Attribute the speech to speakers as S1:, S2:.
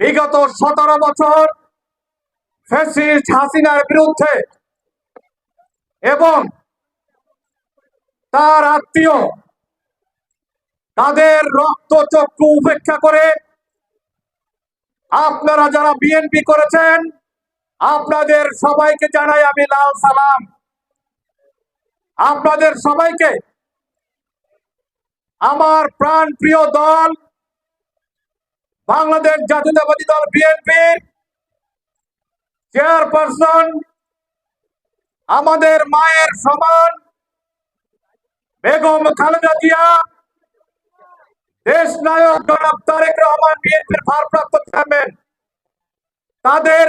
S1: বিগত সতেরো বছর ফ্যাসিস্ট হাসিনার বিরুদ্ধে এবং তার আত্মীয় তাদের রক্ত চক্ষু উপেক্ষা করে আপনারা যারা বিএনপি করেছেন, আপনাদের সবাইকে জানাই আমি লাল সালাম। আপনাদের সবাইকে আমার প্রাণ প্রিয় দল বাংলাদেশ জাতীয়তাবাদী দল বিএনপি চেয়ারপারসন, আমাদের মায়ের সমান বেগম খালেদা জিয়া, দেশ নায়ক জনাব তারেক রহমান বিএনপির ভারপ্রাপ্ত চেয়ারম্যান। তাদের